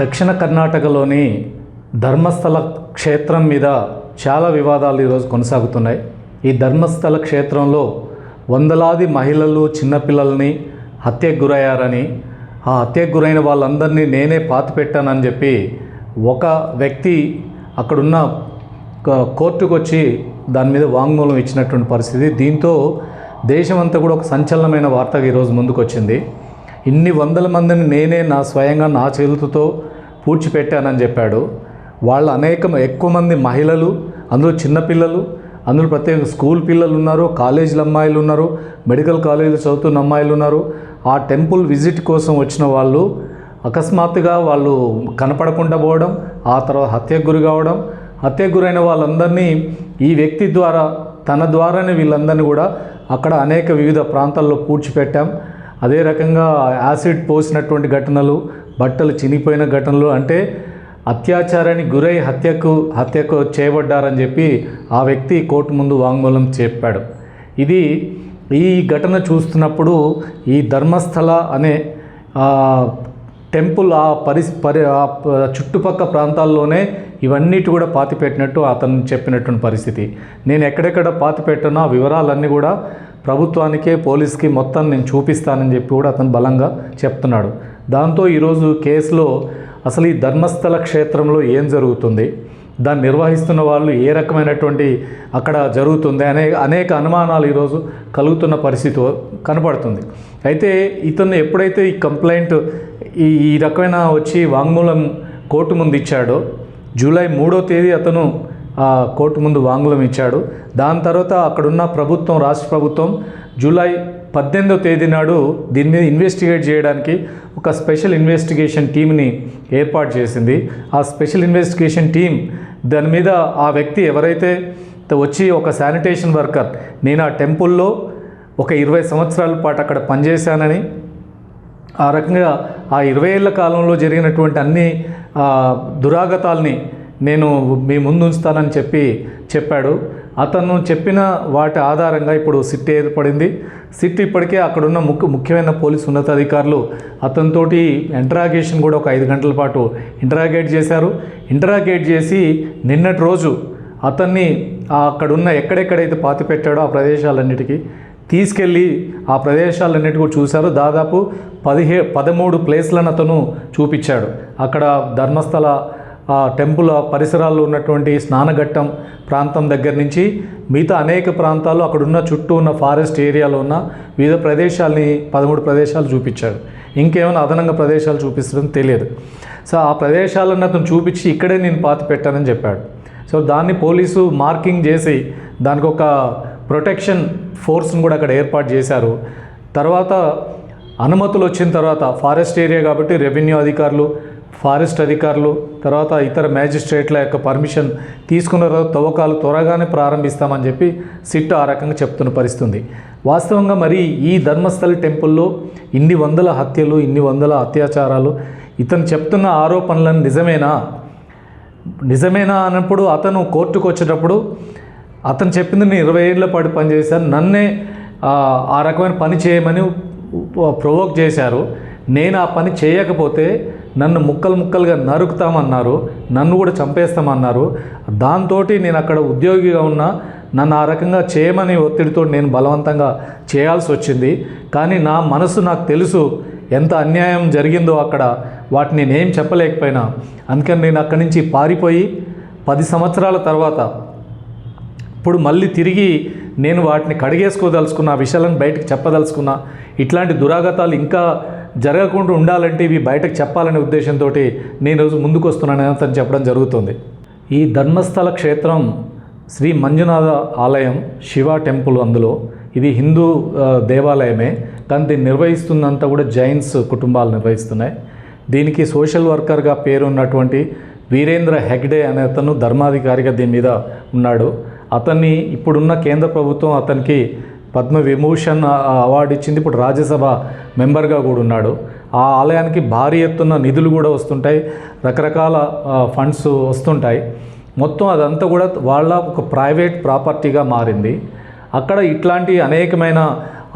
దక్షిణ కర్ణాటకలోని ధర్మస్థల క్షేత్రం మీద చాలా వివాదాలు ఈరోజు కొనసాగుతున్నాయి. ఈ ధర్మస్థల క్షేత్రంలో వందలాది మహిళలు చిన్నపిల్లల్ని హత్యకు గురయ్యారని ఆ హత్యకు గురైన వాళ్ళందరినీ నేనే పాతి పెట్టానని చెప్పి ఒక వ్యక్తి అక్కడున్న కోర్టుకు వచ్చి దాని మీద వాంగ్మూలం ఇచ్చినటువంటి పరిస్థితి. దీంతో దేశమంతా కూడా ఒక సంచలనమైన వార్తగా ఈరోజు ముందుకు వచ్చింది ఇన్ని వందల మందిని నేనే నా స్వయంగా నా చేతులతో పూడ్చిపెట్టానని చెప్పాడు. వాళ్ళ అనేక ఎక్కువ మంది మహిళలు అందులో చిన్నపిల్లలు అందులో ప్రత్యేక స్కూల్ పిల్లలు ఉన్నారు కాలేజీల అమ్మాయిలు ఉన్నారు మెడికల్ కాలేజీలు చదువుతున్న అమ్మాయిలు ఉన్నారు. ఆ టెంపుల్ విజిట్ కోసం వచ్చిన వాళ్ళు అకస్మాత్తుగా వాళ్ళు కనపడకుండా పోవడం ఆ తర్వాత హత్యకు గురి కావడం హత్యకు గురైన వాళ్ళందరినీ ఈ వ్యక్తి ద్వారా తన ద్వారానే వీళ్ళందరినీ కూడా అక్కడ అనేక వివిధ ప్రాంతాల్లో పూడ్చిపెట్టాం. అదే రకంగా యాసిడ్ పోసినటువంటి ఘటనలు బట్టలు చినిగిపోయిన ఘటనలు అంటే అత్యాచారానికి గురై హత్యకు హత్యకు చేయబడ్డారని చెప్పి ఆ వ్యక్తి కోర్టు ముందు వాంగ్మూలం చెప్పాడు. ఇది ఈ ఘటన చూస్తున్నప్పుడు ఈ ధర్మస్థల అనే టెంపుల్ ఆ పరి పరి ఆ చుట్టుపక్క ప్రాంతాల్లోనే ఇవన్నిటి కూడా పాతిపెట్టినట్టు అతను చెప్పినటువంటి పరిస్థితి. నేను ఎక్కడెక్కడ పాతిపెట్టానో ఆ వివరాలన్నీ కూడా ప్రభుత్వానికే పోలీస్కి మొత్తం నేను చూపిస్తానని చెప్పి కూడా అతను బలంగా చెప్తున్నాడు. దాంతో ఈరోజు కేసులో అసలు ఈ ధర్మస్థల క్షేత్రంలో ఏం జరుగుతుంది? దాన్ని నిర్వహిస్తున్న వాళ్ళు ఏ రకమైనటువంటి అక్కడ జరుగుతుంది? అనే అనేక అనుమానాలు ఈరోజు కలుగుతున్న పరిస్థితి కనపడుతుంది. అయితే ఇతను ఎప్పుడైతే ఈ కంప్లైంట్ ఈ ఈ రకమైన వచ్చి వాంగ్మూలం కోర్టు ముందు ఇచ్చాడో జూలై మూడో తేదీ అతను కోర్టు ముందు వాంగ్లం ఇచ్చాడు. దాని తర్వాత అక్కడున్న ప్రభుత్వం రాష్ట్ర ప్రభుత్వం జూలై పద్దెనిమిదో తేదీ నాడు దీని మీద ఇన్వెస్టిగేట్ చేయడానికి ఒక స్పెషల్ ఇన్వెస్టిగేషన్ టీంని ఏర్పాటు చేసింది. ఆ స్పెషల్ ఇన్వెస్టిగేషన్ టీం దాని మీద ఆ వ్యక్తి ఎవరైతే వచ్చి ఒక శానిటేషన్ వర్కర్ నేను ఆ టెంపుల్లో ఒక ఇరవై సంవత్సరాల పాటు అక్కడ పనిచేశానని ఆ రకంగా ఆ ఇరవై ఏళ్ళ కాలంలో జరిగినటువంటి అన్ని దురాగతాల్ని నేను మీ ముందు ఉంచుతానని చెప్పి చెప్పాడు. అతను చెప్పిన వాటి ఆధారంగా ఇప్పుడు సిట్ ఏర్పడింది. సిట్ ఇప్పటికే అక్కడున్న ముఖ్య ముఖ్యమైన పోలీసు ఉన్నతాధికారులు అతనితోటి ఇంటరాగేషన్ కూడా ఒక ఐదు గంటల పాటు ఇంటరాగేట్ చేశారు. ఇంటరాగేట్ చేసి నిన్నటి రోజు అతన్ని అక్కడున్న ఎక్కడెక్కడైతే పాతి పెట్టాడో ఆ ప్రదేశాలన్నిటికీ తీసుకెళ్ళి ఆ ప్రదేశాలన్నిటి కూడా చూశారు. దాదాపు పదిహే పదమూడు ప్లేస్లను అతను చూపించాడు. అక్కడ ధర్మస్థల ఆ టెంపుల్ పరిసరాల్లో ఉన్నటువంటి స్నానఘట్టం ప్రాంతం దగ్గర నుంచి మిగతా అనేక ప్రాంతాలు అక్కడున్న చుట్టూ ఉన్న ఫారెస్ట్ ఏరియాలో ఉన్న వివిధ ప్రదేశాలని పదమూడు ప్రదేశాలు చూపించాడు. ఇంకేమైనా అదనంగా ప్రదేశాలు చూపిస్తుందని తెలియదు. సో ఆ ప్రదేశాలను అతను చూపించి ఇక్కడే నేను పాతి పెట్టానని చెప్పాడు. సో దాన్ని పోలీసు మార్కింగ్ చేసి దానికి ఒక ప్రొటెక్షన్ ఫోర్స్ని కూడా అక్కడ ఏర్పాటు చేశారు. తర్వాత అనుమతులు వచ్చిన తర్వాత ఫారెస్ట్ ఏరియా కాబట్టి రెవెన్యూ అధికారులు ఫారెస్ట్ అధికారులు తర్వాత ఇతర మ్యాజిస్ట్రేట్ల యొక్క పర్మిషన్ తీసుకున్న తర్వాత తవ్వకాలు త్వరగానే ప్రారంభిస్తామని చెప్పి సిట్ ఆ రకంగా చెప్తున్న పరిస్థితుంది. వాస్తవంగా మరి ఈ ధర్మస్థల టెంపుల్లో ఇన్ని వందల హత్యలు ఇన్ని వందల అత్యాచారాలు ఇతను చెప్తున్న ఆరోపణలను నిజమేనా? నిజమేనా అన్నప్పుడు అతను కోర్టుకు వచ్చేటప్పుడు అతను చెప్పింది నేను ఇరవై ఏళ్ళ పాటు పనిచేశాను నన్నే ఆ రకమైన పని చేయమని ప్రొవోక్ చేశారు. నేను ఆ పని చేయకపోతే నన్ను ముక్కలు ముక్కలుగా నరుకుతామన్నారు నన్ను కూడా చంపేస్తామన్నారు. దాంతో నేను అక్కడ ఉద్యోగిగా ఉన్నా నన్ను ఆ రకంగా చేయమని ఒత్తిడితో నేను బలవంతంగా చేయాల్సి వచ్చింది. కానీ నా మనసు నాకు తెలుసు ఎంత అన్యాయం జరిగిందో అక్కడ. వాటిని నేనేం చెప్పలేకపోయినా. అందుకని నేను అక్కడి నుంచి పారిపోయి పది సంవత్సరాల తర్వాత ఇప్పుడు మళ్ళీ తిరిగి నేను వాటిని కడిగేసుకోదలుచుకున్న విషయాలను బయటకు చెప్పదలుచుకున్నా ఇట్లాంటి దురాగతాలు ఇంకా జరగకుండా ఉండాలంటే ఇవి బయటకు చెప్పాలనే ఉద్దేశంతో నేను రోజు ముందుకు వస్తున్నానని అతను చెప్పడం జరుగుతుంది. ఈ ధర్మస్థల క్షేత్రం శ్రీ మంజునాథ ఆలయం శివ టెంపుల్ అందులో. ఇది హిందూ దేవాలయమే. కానీ దీన్ని నిర్వహిస్తుందంతా కూడా జైన్స్ కుటుంబాలు నిర్వహిస్తున్నాయి. దీనికి సోషల్ వర్కర్గా పేరున్నటువంటి వీరేంద్ర హెగ్డే అనే అతను ధర్మాధికారిగా దీని మీద ఉన్నాడు. అతన్ని ఇప్పుడున్న కేంద్ర ప్రభుత్వం అతనికి పద్మ విభూషణ్ అవార్డు ఇచ్చింది. ఇప్పుడు రాజ్యసభ మెంబర్గా కూడా ఉన్నాడు. ఆ ఆలయానికి భారీ ఎత్తున నిధులు కూడా వస్తుంటాయి. రకరకాల ఫండ్స్ వస్తుంటాయి. మొత్తం అదంతా కూడా వాళ్ళ ఒక ప్రైవేట్ ప్రాపర్టీగా మారింది. అక్కడ ఇట్లాంటి అనేకమైన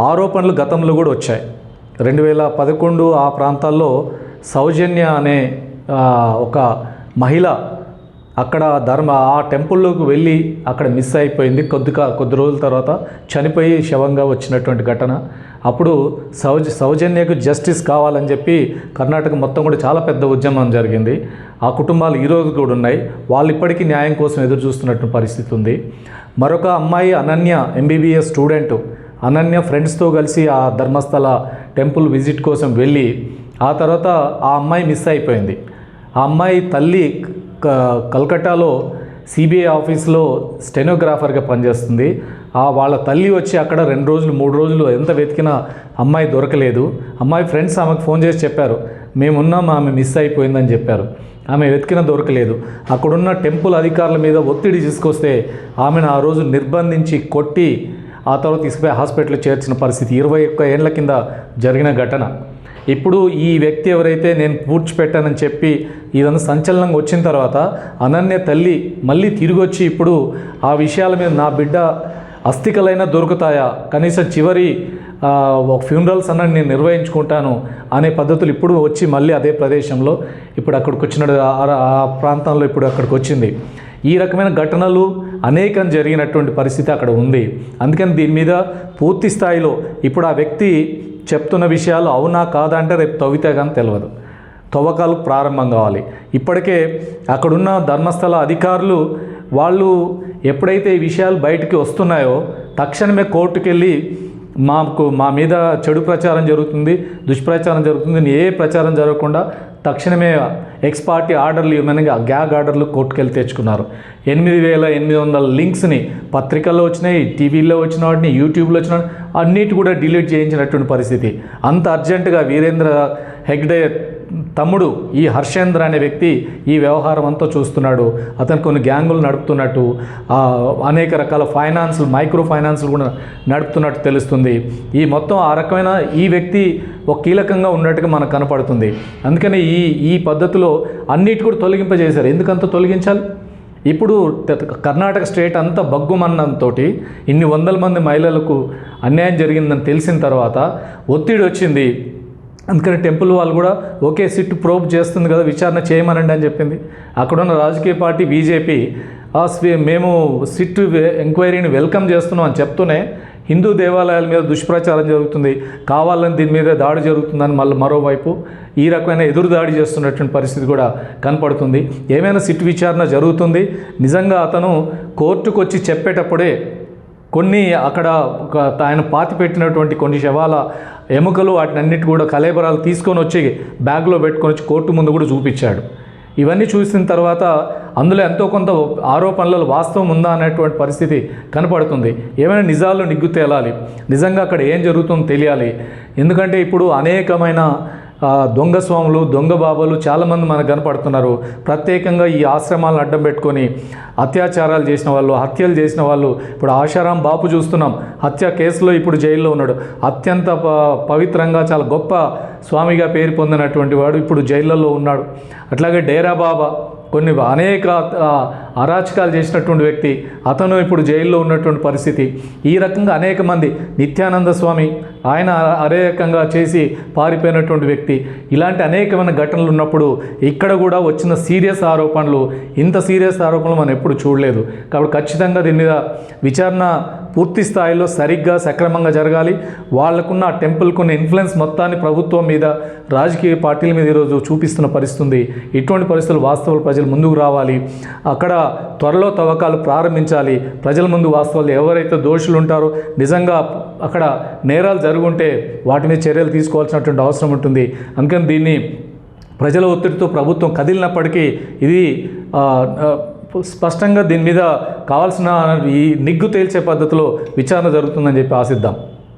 ఆరోపణలు గతంలో కూడా వచ్చాయి. రెండు వేల పదకొండు ఆ ప్రాంతాల్లో సౌజన్య అనే ఒక మహిళ అక్కడ ధర్మ ఆ టెంపుల్లోకి వెళ్ళి అక్కడ మిస్ అయిపోయింది. కొద్దిగా కొద్ది రోజుల తర్వాత చనిపోయి శవంగా వచ్చినటువంటి ఘటన. అప్పుడు సౌజ సౌజన్యకు జస్టిస్ కావాలని చెప్పి కర్ణాటక మొత్తం కూడా చాలా పెద్ద ఉద్యమం జరిగింది. ఆ కుటుంబాలు ఈరోజు కూడా ఉన్నాయి. వాళ్ళు ఇప్పటికీ న్యాయం కోసం ఎదురు చూస్తున్నట్టు పరిస్థితి ఉంది. మరొక అమ్మాయి అనన్య ఎంబీబీఎస్ స్టూడెంట్ అనన్య ఫ్రెండ్స్తో కలిసి ఆ ధర్మస్థల టెంపుల్ విజిట్ కోసం వెళ్ళి ఆ తర్వాత ఆ అమ్మాయి మిస్ అయిపోయింది. ఆ అమ్మాయి తల్లి కల్కట్టాలో సిబిఐ ఆఫీస్లో స్టెనోగ్రాఫర్గా పనిచేస్తుంది. ఆ వాళ్ళ తల్లి వచ్చి అక్కడ రెండు రోజులు మూడు రోజులు ఎంత వెతికినా అమ్మాయి దొరకలేదు. అమ్మాయి ఫ్రెండ్స్ ఆమెకు ఫోన్ చేసి చెప్పారు మేమున్నాం ఆమె మిస్ అయిపోయిందని చెప్పారు. ఆమె వెతికిన దొరకలేదు. అక్కడున్న టెంపుల్ అధికారుల మీద ఒత్తిడి తీసుకొస్తే ఆమెను ఆ రోజు నిర్బంధించి కొట్టి ఆ తర్వాత తీసుకుపోయి హాస్పిటల్లో చేర్చిన పరిస్థితి ఇరవై ఒక్క ఏళ్ళ కింద జరిగిన ఘటన. ఇప్పుడు ఈ వ్యక్తి ఎవరైతే నేను పూడ్చిపెట్టానని చెప్పి ఇదంతా సంచలనంగా వచ్చిన తర్వాత అనన్య తల్లి మళ్ళీ తిరిగి వచ్చి ఇప్పుడు ఆ విషయాల మీద నా బిడ్డ అస్థికలైనా దొరుకుతాయా? కనీసం చివరి ఒక ఫ్యూనరల్స్ అన్నది నేను నిర్వహించుకుంటాను అనే పద్ధతులు ఇప్పుడు వచ్చి మళ్ళీ అదే ప్రదేశంలో ఇప్పుడు అక్కడికి వచ్చిన ఆ- ఆ ప్రాంతంలో ఇప్పుడు అక్కడికి వచ్చింది. ఈ రకమైన ఘటనలు అనేకం జరిగినటువంటి పరిస్థితి అక్కడ ఉంది. అందుకని దీని మీద పూర్తి స్థాయిలో ఇప్పుడు ఆ వ్యక్తి చెప్తున్న విషయాలు అవునా కాదా అంటే రేపు తవ్వితే కానీ తెలియదు తవ్వకాలు ప్రారంభం కావాలి. ఇప్పటికే అక్కడున్న ధర్మస్థల అధికారులు వాళ్ళు ఎప్పుడైతే ఈ విషయాలు బయటికి వస్తున్నాయో తక్షణమే కోర్టుకెళ్ళి మాకు మా మీద చెడు ప్రచారం జరుగుతుంది దుష్ప్రచారం జరుగుతుంది ఏ ప్రచారం జరగకుండా తక్షణమే ఎక్స్ పార్టీ ఆర్డర్లు ఇవ్వమనగా గ్యాగ్ ఆర్డర్లు కోర్టుకెళ్ళి తెచ్చుకున్నారు. ఎనిమిది వేల ఎనిమిది వందల లింక్స్ని పత్రికల్లో వచ్చినాయి టీవీల్లో వచ్చిన వాటిని యూట్యూబ్లో వచ్చిన అన్నిటి కూడా డిలీట్ చేయించినటువంటి పరిస్థితి. అంత అర్జెంటుగా వీరేంద్ర హెగ్డే తమ్ముడు ఈ హర్షేంద్ర అనే వ్యక్తి ఈ వ్యవహారం అంతా చూస్తున్నాడు. అతను కొన్ని గ్యాంగులు నడుపుతున్నట్టు అనేక రకాల ఫైనాన్స్లు మైక్రో ఫైనాన్స్లు కూడా నడుపుతున్నట్టు తెలుస్తుంది. ఈ మొత్తం ఆ రకమైన ఈ వ్యక్తి ఒక కీలకంగా ఉన్నట్టుగా మనకు కనపడుతుంది. అందుకని ఈ ఈ పద్ధతిలో అన్నిటి కూడా తొలగింపజేశారు. ఎందుకంత తొలగించాలి? ఇప్పుడు కర్ణాటక స్టేట్ అంతా బగ్గుమన్నంతో ఇన్ని వందల మంది మహిళలకు అన్యాయం జరిగిందని తెలిసిన తర్వాత ఒత్తిడి వచ్చింది. అందుకని టెంపుల్ వాళ్ళు కూడా ఓకే సిట్ ప్రోబ్ చేస్తుంది కదా విచారణ చేయమనండి అని చెప్పింది. అక్కడున్న రాజకీయ పార్టీ బీజేపీ ఆ మేము సిట్ ఎంక్వైరీని వెల్కమ్ చేస్తున్నాం అని చెప్తూనే హిందూ దేవాలయాల మీద దుష్ప్రచారం జరుగుతుంది. కావాలని దీని మీద దాడి జరుగుతుందని మళ్ళీ మరోవైపు ఈ రకమైన ఎదురు దాడి చేస్తున్నటువంటి పరిస్థితి కూడా కనపడుతుంది. ఏమైనా సిట్ విచారణ జరుగుతుంది? నిజంగా అతను కోర్టుకు వచ్చి చెప్పేటప్పుడే కొన్ని అక్కడ ఒక ఆయన పాతి పెట్టినటువంటి కొన్ని శవాల ఎముకలు వాటిని అన్నిటి కూడా కలేబరాలు తీసుకొని వచ్చి బ్యాగ్లో పెట్టుకొని వచ్చి కోర్టు ముందు కూడా చూపించాడు. ఇవన్నీ చూసిన తర్వాత అందులో ఎంతో కొంత ఆరోపణలలో వాస్తవం ఉందా అనేటువంటి పరిస్థితి కనపడుతుంది. ఏమైనా నిజాలు నిగ్గు తేలాలి? నిజంగా అక్కడ ఏం జరుగుతుందో తెలియాలి. ఎందుకంటే ఇప్పుడు అనేకమైన దొంగ స్వాములు దొంగ బాబాలు చాలామంది మనకు కనపడుతున్నారు. ప్రత్యేకంగా ఈ ఆశ్రమాలను అడ్డం పెట్టుకొని అత్యాచారాలు చేసిన వాళ్ళు హత్యలు చేసిన వాళ్ళు ఇప్పుడు ఆశారాం బాపు చూస్తున్నాం. హత్య కేసులో ఇప్పుడు జైల్లో ఉన్నాడు. అత్యంత ప- పవిత్రంగా చాలా గొప్ప స్వామిగా పేరు పొందినటువంటి వాడు ఇప్పుడు జైళ్ళలో ఉన్నాడు. అట్లాగే డేరా బాబా కొన్ని అనేక ఆ, అరాచకాలు చేసినటువంటి వ్యక్తి అతను ఇప్పుడు జైల్లో ఉన్నటువంటి పరిస్థితి. ఈ రకంగా అనేక మంది నిత్యానంద స్వామి ఆయన అరేకంగా రకంగా చేసి పారిపోయినటువంటి వ్యక్తి. ఇలాంటి అనేకమైన ఘటనలు ఉన్నప్పుడు ఇక్కడ కూడా వచ్చిన సీరియస్ ఆరోపణలు ఇంత సీరియస్ ఆరోపణలు మనం ఎప్పుడు చూడలేదు. కాబట్టి ఖచ్చితంగా దీని మీద విచారణ పూర్తి స్థాయిలో సరిగ్గా సక్రమంగా జరగాలి. వాళ్ళకున్న ఆ టెంపుల్కున్న ఇన్ఫ్లుయెన్స్ మొత్తాన్ని ప్రభుత్వం మీద రాజకీయ పార్టీల మీద ఈరోజు చూపిస్తున్న పరిస్థితి ఇటువంటి పరిస్థితులు వాస్తవాలు ప్రజలు ముందుకు రావాలి. అక్కడ త్వరలో తవ్వకాలు ప్రారంభించాలి. ప్రజల ముందు వాస్తవాలు ఎవరైతే దోషులు ఉంటారో నిజంగా అక్కడ నేరాలు జరుగుంటే వాటి మీద చర్యలు తీసుకోవాల్సినటువంటి అవసరం ఉంటుంది. అందుకని దీన్ని ప్రజల ఒత్తిడితో ప్రభుత్వం కదిలినప్పటికీ ఇది స్పష్టంగా దీని మీద కావాల్సిన ఈ నిగ్గు తేల్చే పద్ధతిలో విచారణ జరుగుతుందని చెప్పి ఆశిద్దాం.